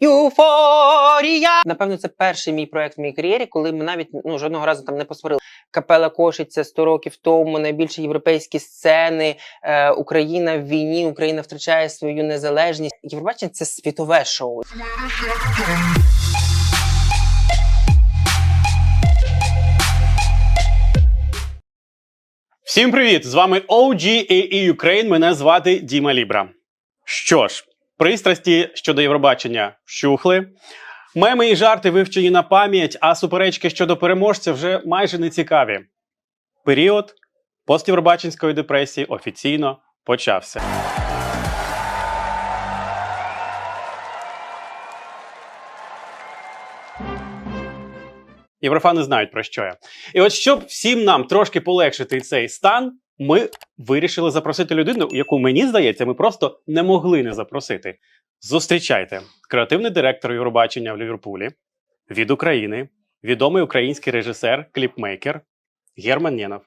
Юфорія! Напевно, це перший мій проект в моїй кар'єрі, коли ми навіть ну жодного разу там не посварили. Капела Кошиця 100 років тому, найбільші європейські сцени, е, Україна в війні, Україна втрачає свою незалежність. Євробачення це світове шоу. Всім привіт! З вами OGAE Ukraine. Мене звати Діма Лібра. Що ж, пристрасті щодо Євробачення вщухли. Меми і жарти вивчені на пам'ять, а суперечки щодо переможця вже майже не цікаві. Період постєвробаченської депресії офіційно почався. Єврофани знають про що я. І от щоб всім нам трошки полегшити цей стан, ми вирішили запросити людину, яку мені здається, ми просто не могли не запросити. Зустрічайте креативний директор Євробачення в Ліверпулі від України, відомий український режисер, кліпмейкер Герман Нєнов.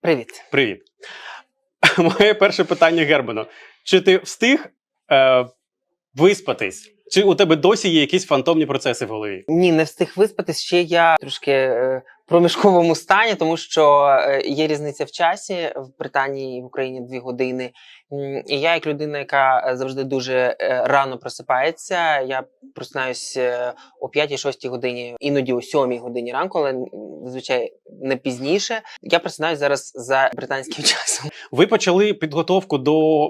Привіт. Привіт. Моє перше питання Герману. Чи ти встиг е, виспатись? Чи у тебе досі є якісь фантомні процеси в голові? Ні, не встиг виспатись. Ще я трошки е, в проміжковому стані, тому що е, є різниця в часі в Британії і в Україні дві години. І я, як людина, яка е, завжди дуже рано просипається, я просинаюсь о 5-6 годині, іноді о 7 годині ранку, але зазвичай не пізніше. Я просинаюсь зараз за британським часом. Ви почали підготовку до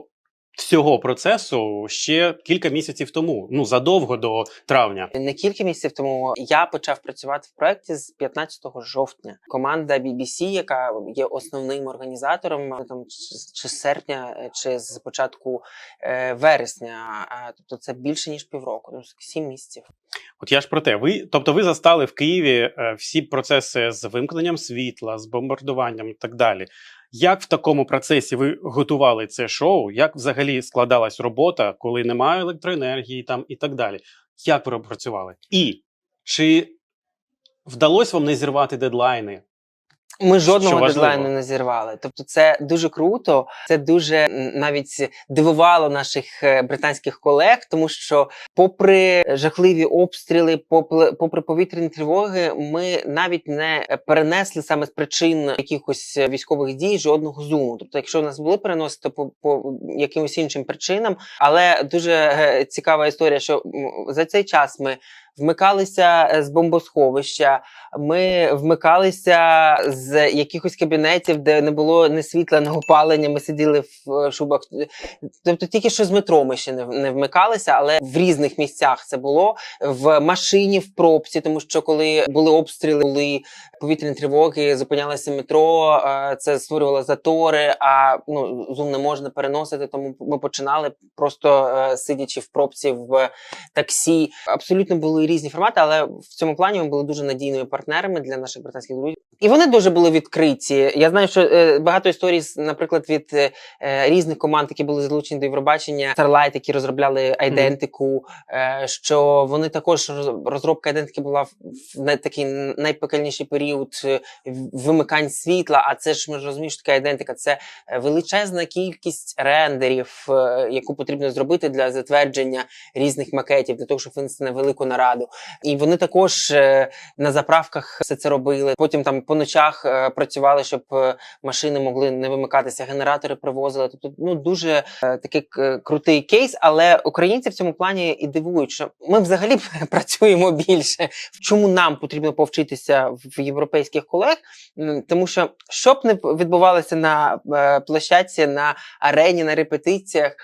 всього процесу ще кілька місяців тому, ну задовго до травня. Не кілька місяців тому я почав працювати в проєкті з 15 жовтня. Команда BBC, яка є основним організатором, е, там чи- чи з серпня, е, чи з початку е, вересня. А, Тобто це більше ніж півроку, ну сім місяців. От я ж про те, ви, тобто, ви застали в Києві е, всі процеси з вимкненням світла, з бомбардуванням і так далі. Як в такому процесі ви готували це шоу? Як взагалі складалась робота, коли немає електроенергії там і так далі? Як ви працювали? І чи вдалося вам не зірвати дедлайни? Ми жодного дедлайну не зірвали. Тобто, це дуже круто. Це дуже навіть дивувало наших е, британських колег, тому що, попри жахливі обстріли, попри, попри повітряні тривоги, ми навіть не перенесли саме з причин якихось військових дій жодного зуму. Тобто, якщо в нас були переноси, то по, по якимось іншим причинам. Але дуже е, цікава історія, що за цей час ми. Вмикалися е, з бомбосховища, ми вмикалися з якихось кабінетів, де не було ні світла, ні опалення. Ми сиділи в е, шубах. Тобто тільки що з метро ми ще не, не вмикалися, але в різних місцях це було в машині, в пробці, тому що коли були обстріли, були повітряні тривоги, зупинялося метро, е, це створювало затори. А ну зум не можна переносити, тому ми починали просто сидячи в пробці в таксі. Абсолютно були різні формати, але в цьому плані ми були дуже надійними партнерами для наших британських друзів. І вони дуже були відкриті. Я знаю, що е, багато історій, наприклад, від е, е, різних команд, які були залучені до Євробачення, Starlight, які розробляли айдентику, е, що вони також розробка айдентики була в такий найпекельніший період вимикань світла. А це ж ми ж розуміємо, що таке айдентика. Це величезна кількість рендерів, яку потрібно зробити для затвердження різних макетів, для того, щоб винести на велику нараду. І вони також е, на заправках все це робили. Потім там по ночах е, працювали, щоб е, машини могли не вимикатися, генератори привозили. Тобто, ну дуже такий крутий кейс. Але українці в цьому плані і дивують, що ми взагалі працюємо більше. Чому нам потрібно повчитися в європейських колег? Тому що що б не відбувалося на площадці, на арені, на репетиціях.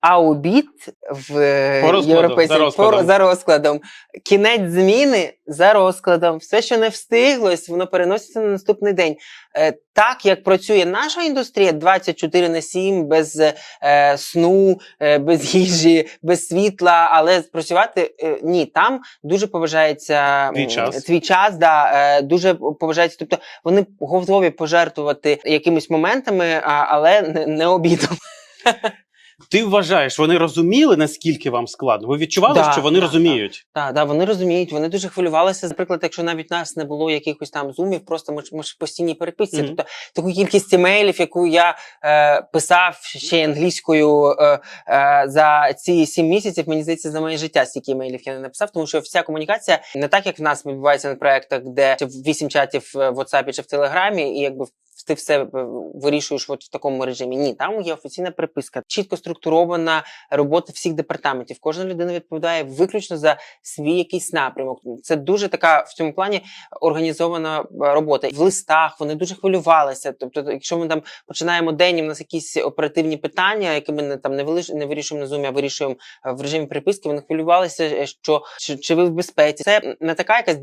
А обід в е, По розкладу, європейській за розкладом. по- за розкладом. Кінець зміни за розкладом. Все, що не встиглось, воно переноситься на наступний день. Е, так як працює наша індустрія 24 на 7, без е, сну, е, без їжі, без світла, але працювати е, ні, там дуже поважається Твій час. твій час, да, е, дуже поважається. Тобто вони готові пожертвувати якимись моментами, а, але не, не обідом. Ти вважаєш, вони розуміли, наскільки вам складно? Ви відчували, Да, що вони да, розуміють? Так, да, вони розуміють, вони дуже хвилювалися. Наприклад, якщо навіть нас не було якихось там зумів, просто ми, ж- ми ж в постійній переписці. Мгм. Тобто таку кількість емейлів, яку я е, писав ще англійською е, е, за ці сім місяців, мені здається, за моє життя стільки емейлів я не написав, тому що вся комунікація не так, як в нас відбувається на проектах, де вісім чатів в WhatsApp чи в Телеграмі, і якби ти все е, вирішуєш от в такому режимі. Ні, там є офіційна приписка, чітко структурована робота всіх департаментів. Кожна людина відповідає виключно за свій якийсь напрямок. Це дуже така в цьому плані організована е, робота. В листах вони дуже хвилювалися. Тобто, якщо ми там починаємо день, і в нас якісь оперативні питання, які ми не там не не вирішуємо на зумі, а вирішуємо е, в режимі приписки, вони хвилювалися, що чи, чи ви в безпеці. Це не така якась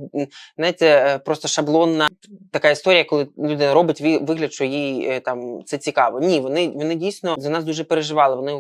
знаєте, просто шаблонна така історія, коли людина робить ві- вигляд, що їй е, там це цікаво. Ні, вони, вони дійсно за нас дуже переживали. Вони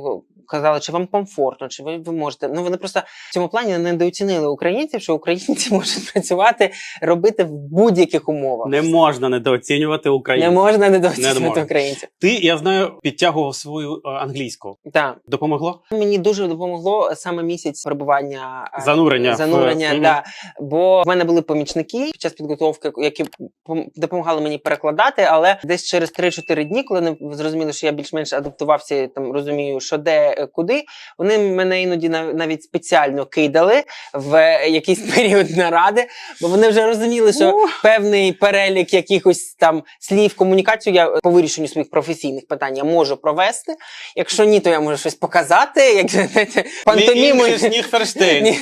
казали, чи вам комфортно, чи ви, ви можете. Ну вони просто в цьому плані недооцінили українців, що українці можуть працювати, робити в будь-яких умовах. Не можна недооцінювати Не українців. можна Не можна. українців. Ти, я знаю, підтягував свою е, англійську. Так. Допомогло? Мені дуже допомогло саме місяць перебування е, Занурення в- занурення. Да. Бо в мене були помічники під час підготовки, які пом- допомагали мені перекладати, але десь через 3-4 дні, коли вони зрозуміли, що я більш-менш адаптувався, там розумію, що де е, куди, вони мене іноді навіть спеціально кидали в е, якийсь період наради, бо вони вже розуміли, що певний перелік якихось там слів, комунікацію я по вирішенню своїх професійних питань я можу провести. Якщо ні, то я можу щось показати, як знаєте, пантомімою. Ферштейн. Ні.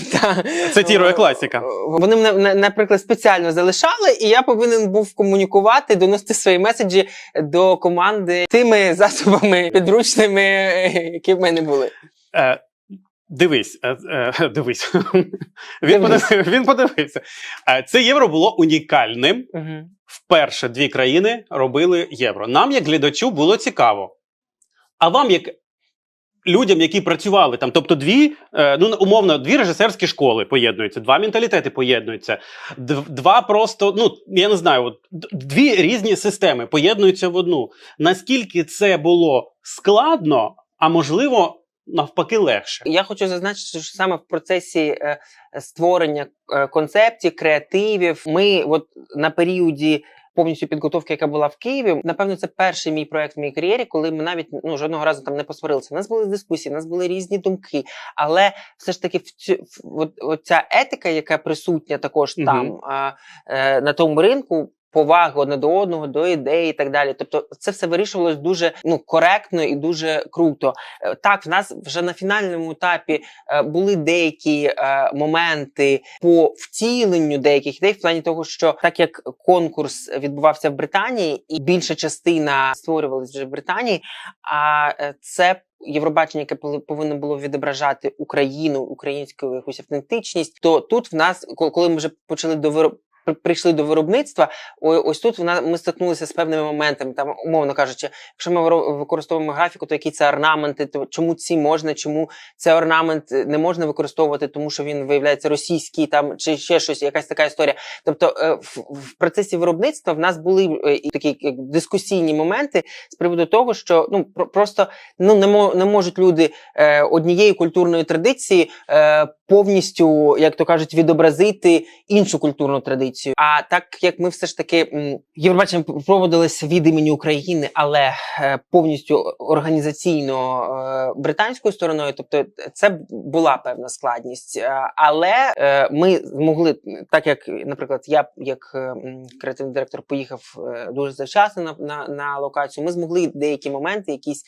Це тіроя класіка. Вони мене, наприклад, спеціально залишали, і я повинен був комунікувати, доносити свої меседжі до команди тими засобами підручними, е, які в мене були. Е, дивись, е, е, дивись. він, Дивлюсь. подив, він подивився. Е, це євро було унікальним. Вперше дві країни робили євро. Нам, як глядачу, було цікаво. А вам, як людям, які працювали там, тобто дві, е, ну умовно, дві режисерські школи поєднуються, два менталітети поєднуються, два просто, ну я не знаю, от, дві різні системи поєднуються в одну. Наскільки це було складно, а можливо, навпаки, легше. Я хочу зазначити, що саме в процесі е, створення е, концептів, креативів, ми от на періоді. Повністю підготовки, яка була в Києві, напевно, це перший мій проект в моїй кар'єрі, коли ми навіть ну жодного разу там не посварилися. У нас були дискусії, у нас були різні думки, але все ж таки в цю в, от, оця етика, яка присутня також Мгм. там а, е, на тому ринку. Поваги одне до одного, до ідеї і так далі. Тобто, це все вирішувалось дуже ну коректно і дуже круто. Е, Так, в нас вже на фінальному етапі е, були деякі е, моменти по втіленню деяких ідей, в плані того, що так як конкурс відбувався в Британії, і більша частина створювалась вже в Британії, а це. Євробачення, яке повинно було відображати Україну, українську якусь автентичність, то тут в нас, коли ми вже почали прийшли до виробництва, ось тут вона ми стикнулися з певними моментами. Там, умовно кажучи, якщо ми використовуємо графіку, то які це орнаменти, то чому ці можна, чому цей орнамент не можна використовувати, тому що він виявляється російський, там чи ще щось, якась така історія. Тобто, е, в, процесі виробництва в нас були е, і такі як дискусійні моменти з приводу того, що ну про- просто ну не не можуть люди е, однієї культурної традиції е, повністю, як то кажуть, відобразити іншу культурну традицію. А так як ми все ж таки Євробачення проводилось від імені України, але е, повністю організаційно е, британською стороною, тобто це була певна складність. Е, Але ми змогли, так як, наприклад, я як креативний директор поїхав дуже завчасно на, на, на локацію. Ми змогли деякі моменти, якісь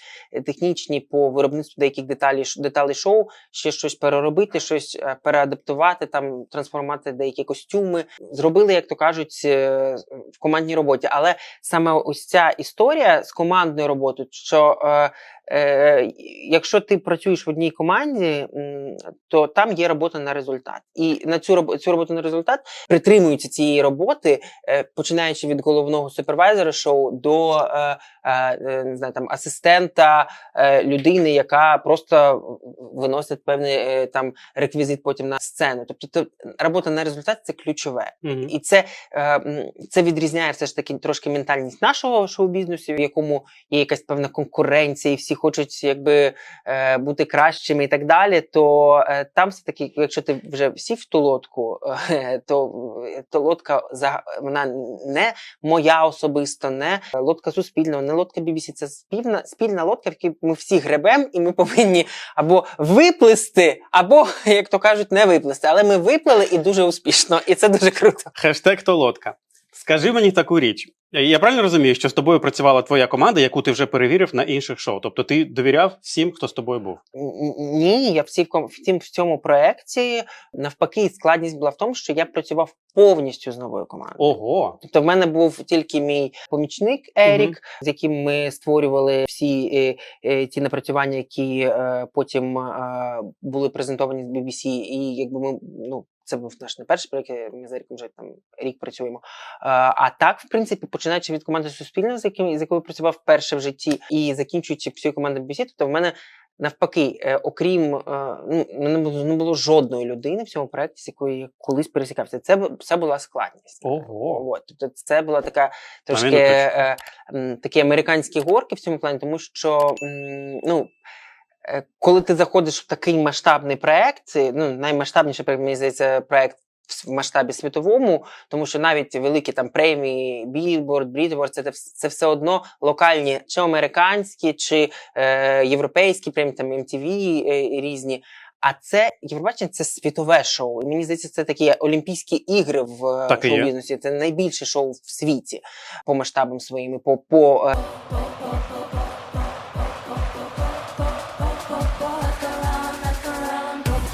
технічні по виробництву деяких деталей, деталей шоу, ще щось переробити, щось переадаптувати, там трансформувати деякі костюми. Зробили, як то кажуть, е, в командній роботі. Але саме ось ця історія з командною роботою, що е, якщо ти працюєш в одній команді, то там є робота на результат. І на цю роб- цю роботу на результат притримуються цієї роботи, е, починаючи від головного супервайзера шоу до е, не знаю, там асистента е, людини, яка просто виносить певний е, там реквізит потім на сцену. Тобто, то, робота на результат це ключове. Мгм. І це, е, це відрізняє все ж таки трошки ментальність нашого шоу-бізнесу, в якому є якась певна конкуренція, і всі всі хочуть якби е, бути кращими і так далі. То е, там все таки, якщо ти вже сів в ту лодку, е, то, то лодка вона не моя особисто, не лодка суспільного, не лодка BBC. Це спільна спільна лодка, в якій ми всі гребем, і ми повинні або виплисти, або, як то кажуть, не виплисти. Але ми виплили і дуже успішно, і це дуже круто. Хештег Толодка. Скажи мені таку річ. Я правильно розумію, що з тобою працювала твоя команда, яку ти вже перевірив на інших шоу. Тобто ти довіряв всім, хто з тобою був. Ні, я в цій ком- в цьому проєкті навпаки складність була в тому, що я працював повністю з новою командою. Ого, Тобто, в мене був тільки мій помічник Ерік, з яким ми створювали всі е, е, ті напрацювання, які е, потім е, були презентовані з BBC, і якби ми ну. Це був наш не перший проєкт, ми з Еріком вже там рік працюємо. Е, А так, в принципі, починаючи від команди Суспільного, з яким з якою працював вперше в житті, і закінчуючи всією командою BBC, тобто в мене навпаки, е, окрім е, ну, не було, не було жодної людини в цьому проєкті, з якою я колись пересікався. Це це була складність. Ого. От, тобто це була така трошки ну, м, такі американські горки в цьому плані, тому що ну. Е, Коли ти заходиш в такий масштабний проект, ну наймасштабніший проект, мені здається, проект в масштабі світовому, тому що навіть великі там премії, Billboard, Brit це, це все одно локальні, чи американські, чи е, європейські премії, там MTV е, різні. А це Євробачення це світове шоу. І мені здається, це такі олімпійські ігри в е, шоу-бізнесі. Це найбільше шоу в світі по масштабам своїм, по, по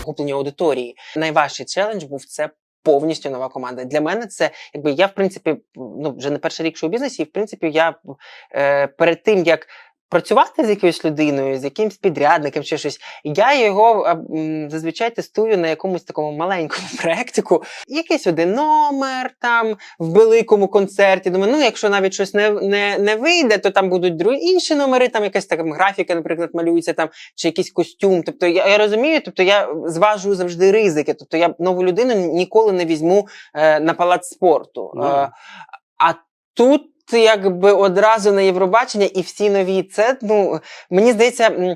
е, аудиторії. Найважчий челендж був це. Повністю нова команда. Для мене це якби я, в принципі, ну вже не перший рік що у бізнесі, і в принципі, я е, перед тим як працювати з якоюсь людиною, з якимсь підрядником чи щось, я його зазвичай тестую на якомусь такому маленькому проектику. Якийсь один номер там в великому концерті. Думаю, ну якщо навіть щось не, не, не вийде, то там будуть другі інші номери, там якась така графіка, наприклад, малюється там, чи якийсь костюм. Тобто я, я розумію, тобто я зважую завжди ризики. Тобто я нову людину ніколи не візьму е, на палац спорту. Ну. Е, а тут. Якби одразу на Євробачення і всі нові. Це ну мені здається,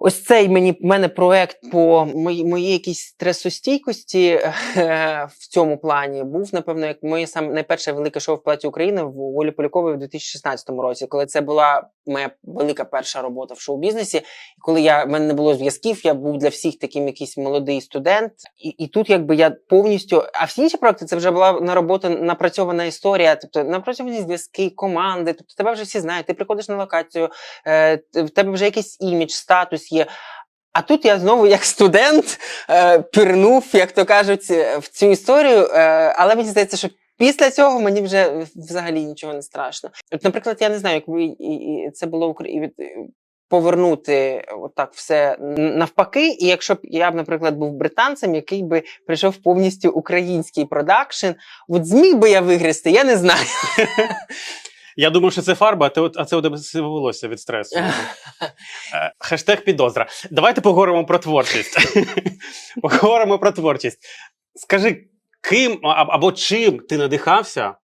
ось цей мені мене проект по моїй моїй якійсь стресостійкості в цьому плані був, напевно, як моє саме найперше велике шоу в платі України в Олі Полякової в 2016 році, коли це була моя велика перша робота в шоу-бізнесі. Коли я в мене не було зв'язків, я був для всіх таким якийсь молодий студент. І, і тут, якби я повністю. А всі інші проекти це вже була на роботу напрацьована історія, тобто напрацьовані зв'язки, команди. Тобто тебе вже всі знають. Ти приходиш на локацію, е, в тебе вже якийсь імідж, статус є. А тут я знову, як студент, е, пірнув, як то кажуть, е, в цю історію. Е, але мені здається, що після цього мені вже взагалі нічого не страшно. От, наприклад, я не знаю, якби і, і це було від- повернути отак все навпаки. І якщо б я б, наприклад, був британцем, який би прийшов повністю український продакшн, от зміг би я вигрести, я не знаю. Я думаю, що це фарба, а ти а це у тебе сиве волосся від стресу. Е, Хештег підозра. Давайте поговоримо про творчість. Поговоримо про творчість. Скажи, ким або чим ти надихався,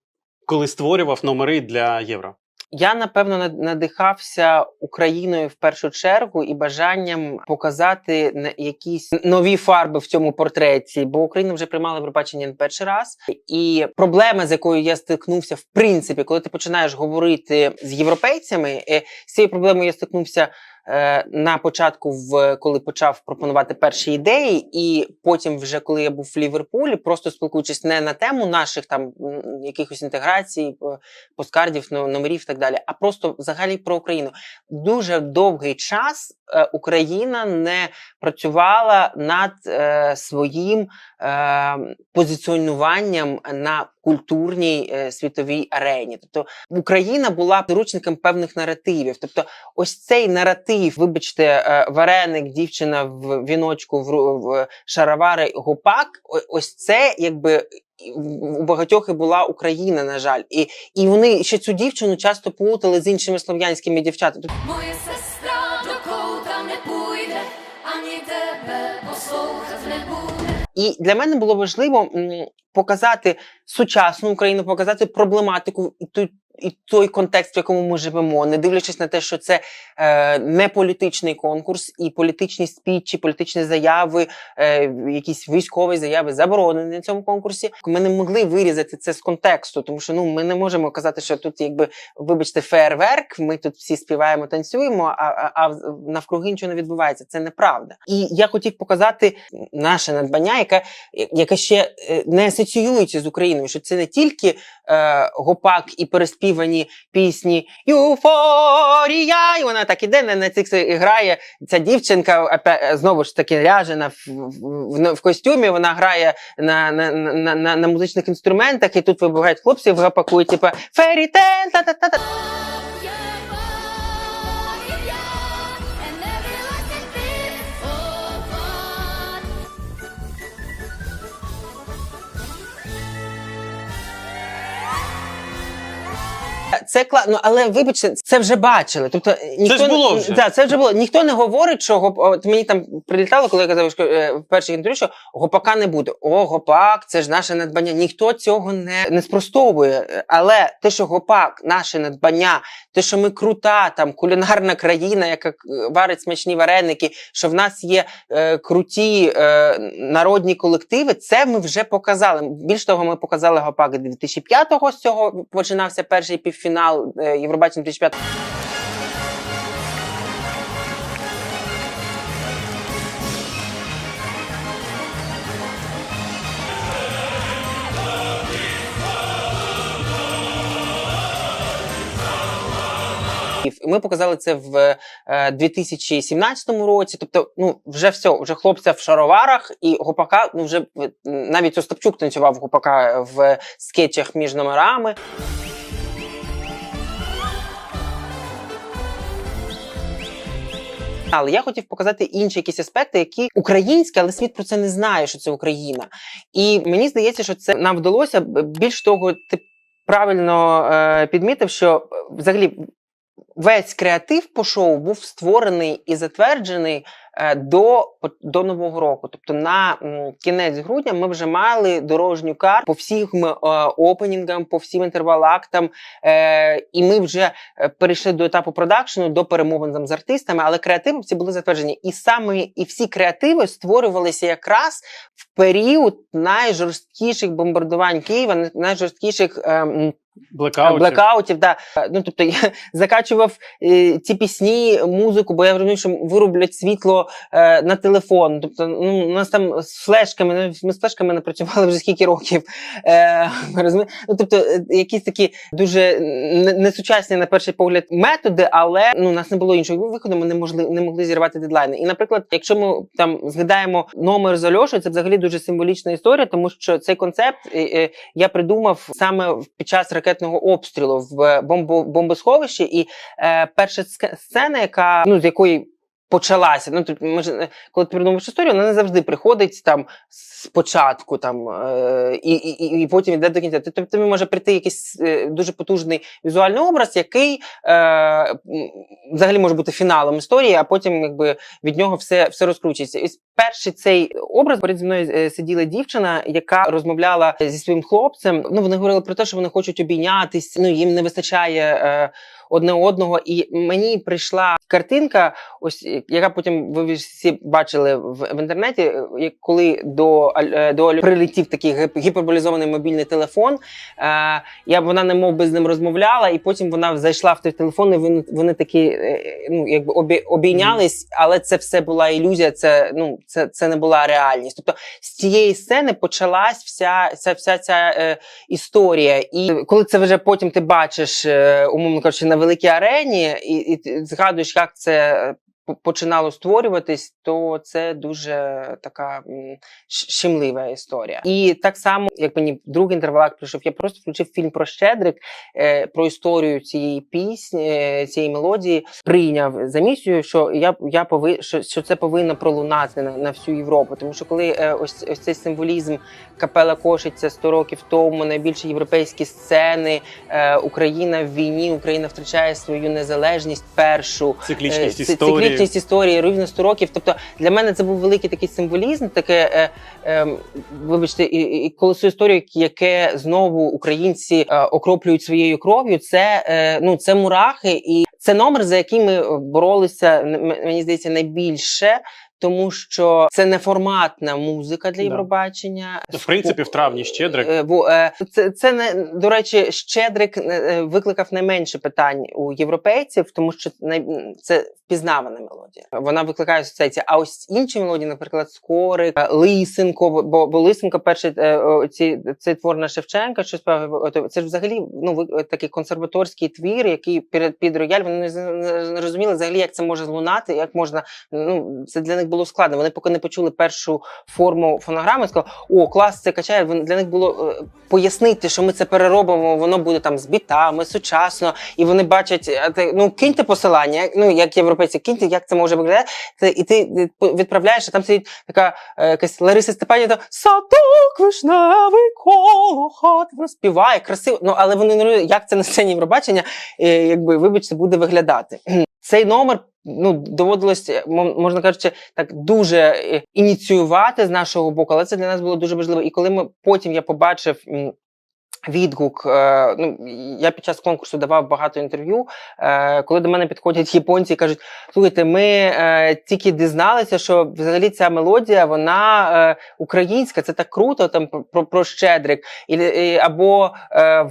коли створював номери для євро? Я напевно над- надихався Україною в першу чергу і бажанням показати якісь нові фарби в цьому портреті, бо Україна вже приймала пробачення не перший раз. І проблема, з якою я стикнувся, в принципі, коли ти починаєш говорити з європейцями, е, з цією проблемою я стикнувся. Е, На початку, в коли почав пропонувати перші ідеї, і потім, вже коли я був в Ліверпулі, просто спілкуючись не на тему наших там якихось інтеграцій, е, посткардів, но- номерів і так далі, а просто взагалі про Україну. Дуже довгий час е, Україна не працювала над своїм е, позиціонуванням на культурній е, світовій арені. Тобто Україна була заручником певних наративів. Тобто, ось цей наратив, вибачте, е, вареник, дівчина в віночку в, шаровари, гопак. Ось це якби. У багатьох і була Україна, на жаль, і, і вони ще цю дівчину часто плутали з іншими слов'янськими дівчатами. Moje sestra І для мене було важливо показати сучасну Україну, показати проблематику ту і той контекст, в якому ми живемо, не дивлячись на те, що це е, не політичний конкурс, і політичні спічі, політичні заяви, е, якісь військові заяви заборонені на цьому конкурсі. Ми не могли вирізати це з контексту, тому що ну ми не можемо казати, що тут, якби, вибачте, фейерверк, ми тут всі співаємо, танцюємо, а, а, а навкруги нічого не відбувається. Це неправда. І я хотів показати наше надбання, яке, яке ще е, не асоціюється з Україною, що це не тільки е, гопак і переспівані пісні Юфорія, і вона так іде, на, на цих грає. Ця дівчинка знову ж таки ряжена в, в, в, костюмі, вона грає на, на, на, на, на музичних інструментах, і тут вибувають хлопці в гапаку, типу ферітен, та-та-та-та. And Це класно, але вибачте, це вже бачили. Тобто ніхто ж було вже. Да, це вже було. Ніхто не говорить, що гоп... от мені там прилітало, коли я казав що, е, в перших інтерв'ю, що гопака не буде. О, гопак, це ж наше надбання. Ніхто цього не, не спростовує. Але те, що гопак, наше надбання, те, що ми крута, там кулінарна країна, яка варить смачні вареники, що в нас є е, круті е, народні колективи, це ми вже показали. Більш того, ми показали гопак 2005-го, з цього починався перший півфінал е, Євробачення 2005 І Ми показали це в е, 2017 році. Тобто, ну вже все, вже хлопця в шароварах, і гопака, ну вже е, навіть Остапчук танцював гопака в скетчах між номерами. Але я хотів показати інші якісь аспекти, які українські, але світ про це не знає, що це Україна. І мені здається, що це нам вдалося. Більш того, ти правильно е, підмітив, що е, взагалі весь креатив по шоу був створений і затверджений до, до нового року. Тобто на кінець грудня ми вже мали дорожню карту по всім е, опенінгам, по всім інтервал-актам, е, і ми вже е, перейшли до етапу продакшену, до перемовин там з артистами, але креативи всі були затверджені. І саме і всі креативи створювалися якраз в період найжорсткіших бомбардувань Києва, найжорсткіших. е, Блекаутів. Блекаутів, да. Е, Ну, тобто я закачував е, ці пісні, музику, бо я розумію, що вирублять світло е, на телефон. Тобто, ну, у нас там з флешками, ну, ми з флешками не працювали вже скільки років. Е, ну, тобто, е, якісь такі дуже несучасні на перший погляд методи, але ну, у нас не було іншого виходу, ми не могли, не могли зірвати дедлайни. І, наприклад, якщо ми там згадаємо номер з Альошою, це взагалі дуже символічна історія, тому що цей концепт е, е, я придумав саме під час ракетного обстрілу в бомбосховищі. І е, перша сцена, яка ну з якої почалася. Ну тут ми ж, е, коли ти придумуєш історію, вона не завжди приходить там спочатку, там е, і, і, і- потім йде до кінця. Тобто тобі може прийти якийсь е, дуже потужний візуальний образ, який е, взагалі може бути фіналом історії, а потім якби від нього все, все розкручується. І перший цей образ перед зі мною е, сиділа дівчина, яка розмовляла зі своїм хлопцем. Ну вони говорили про те, що вони хочуть обійнятись. Ну їм не вистачає е, одне одного. І мені прийшла картинка, ось е, яка потім ви всі бачили в, в інтернеті, е, коли до е, до прилетів такий гіп- гіперболізований мобільний телефон. Е, я вона немов би з ним розмовляла, і потім вона зайшла в той телефон, і вони, вони такі е, ну якби обі, обійнялись, але це все була ілюзія. Це ну це, це не була реальність. Тобто з цієї сцени почалась вся вся, вся ця е, історія. І коли це вже потім ти бачиш, е, умовно кажучи, на великій арені, і, і згадуєш, як це. По- Починало створюватись, то це дуже така щемлива історія. І так само, як мені другий інтервалак прийшов, я просто включив фільм про Щедрик, е, про історію цієї пісні, е, цієї мелодії, прийняв за місію, що я, я пови, що, що це повинно пролунати на, на всю Європу. Тому що коли е, ось, ось цей символізм капела Кошиця 100 років тому, найбільші європейські сцени, Україна в війні, Україна втрачає свою незалежність першу. Циклічність історії. Вічність історії, рівно 100 років. Тобто для мене це був великий такий символізм, таке, е, е, вибачте, і, і колесо історії, яке знову українці е, окроплюють своєю кров'ю. Це е, ну це мурахи, і це номер, за який ми боролися. Мені здається, найбільше. Тому що це неформатна музика для Да. Євробачення. В принципі, в травні щедрик. Е, Бо е, це, це не до речі, Щедрик е, викликав найменше питань у європейців, тому що це впізнавана мелодія. Вона викликає асоціації. А ось інші мелодії, наприклад, Скорик, Лисенко, бо, бо Лисенко перший ці, цей твор на Шевченка, що співав, це ж взагалі ну ви- такий консерваторський твір, який перед під рояль вони не, з- не, не розуміли взагалі, як це може лунати, як можна. Ну це для них було складно. Вони поки не почули першу форму фонограми, сказали, о, клас, це качає. Для них було е, пояснити, що ми це переробимо, воно буде там з бітами, сучасно, і вони бачать, ну киньте посилання, ну як європейці, киньте, як це може виглядати. І ти відправляєш, а там сидить така е, якась Лариса Степанівна, садок вишневий коло хат. Вона співає красиво. Ну але вони не як це на сцені Євробачення, е, якби вибачте, буде виглядати. Цей номер. Ну, доводилось, е, можна кажучи, так дуже е, ініціювати з нашого боку, але це для нас було дуже важливо. І коли ми потім я побачив відгук, е, ну я під час конкурсу давав багато інтерв'ю. Е, коли до мене підходять японці і кажуть: слухайте, ми е, тільки дізналися, що взагалі ця мелодія вона українська, це так круто. Там про, про щедрик, і, і, або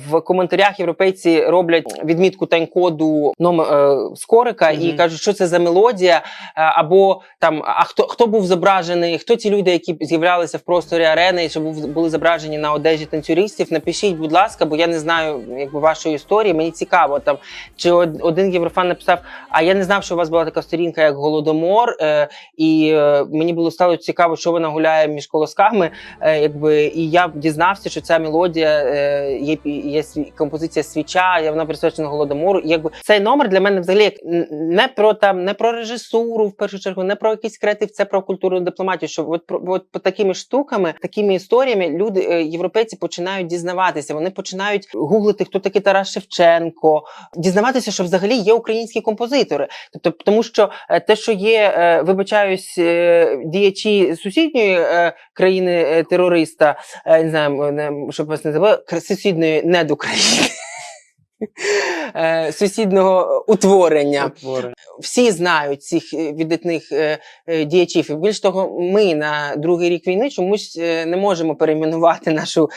в коментарях європейці роблять відмітку тайм-коду е, скорика і кажуть, що це за мелодія, або там а хто хто був зображений, хто ті люди, які з'являлися в просторі арени, що був були зображені на одежі танцюристів. Напишіть, будь ласка, бо я не знаю якби вашої історії. Мені цікаво там. Чи один єврофан написав: А я не знав, що у вас була така сторінка, як Голодомор, е, і е, мені було стало цікаво, що вона гуляє між колосками. Е, якби і я дізнався, що ця мелодія е, є, є композиція свіча, і вона присвячена голодомору. І якби цей номер для мене взагалі як не про там, не про режисуру, в першу чергу, не про якийсь креатив, це про культурну дипломатію. Що от от по такими штуками, такими історіями люди, е, європейці, починають дізнаватися. Вони починають гуглити, хто такий Тарас Шевченко, дізнаватися, що взагалі є українські композитори. Тобто, тому що е, те, що є, е, вибачаюсь, е, діячі сусідньої країни терориста, не знаю, щоб вас не забули, сусідньої недокраїни. Сусідного утворення Утвори. Всі знають цих е, видатних е, е, діячів. І більш того, ми на другий рік війни чомусь не можемо перейменувати нашу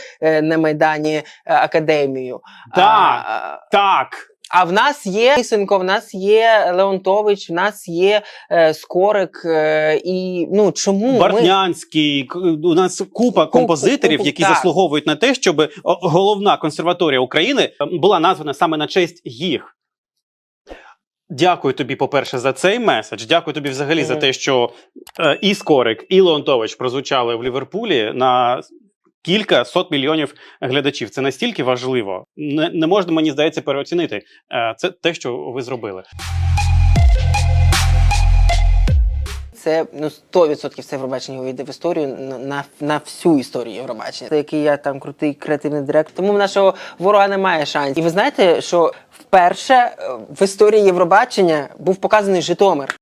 на майдані академію. Да. А, Так. а в нас є Лисенко, в нас є Леонтович, в нас є е, Скорик. Е, і ну чому ми Бартнянський, к- у нас купа композиторів, купу, які так. заслуговують на те, щоб головна консерваторія України була названа саме на честь їх. Дякую тобі, по-перше, за цей меседж. Дякую тобі взагалі за те, що е, і Скорик, і Леонтович прозвучали в Ліверпулі на кілька сот мільйонів глядачів. Це настільки важливо. Не, не можна, мені здається, переоцінити. Е, це те, що ви зробили. це ну 100% це Євробачення увійде в історію на, на, на всю історію Євробачення. Це який я там крутий креативний директор. Тому в нашого ворога немає шансів. І ви знаєте, що вперше е, в історії Євробачення був показаний Житомир.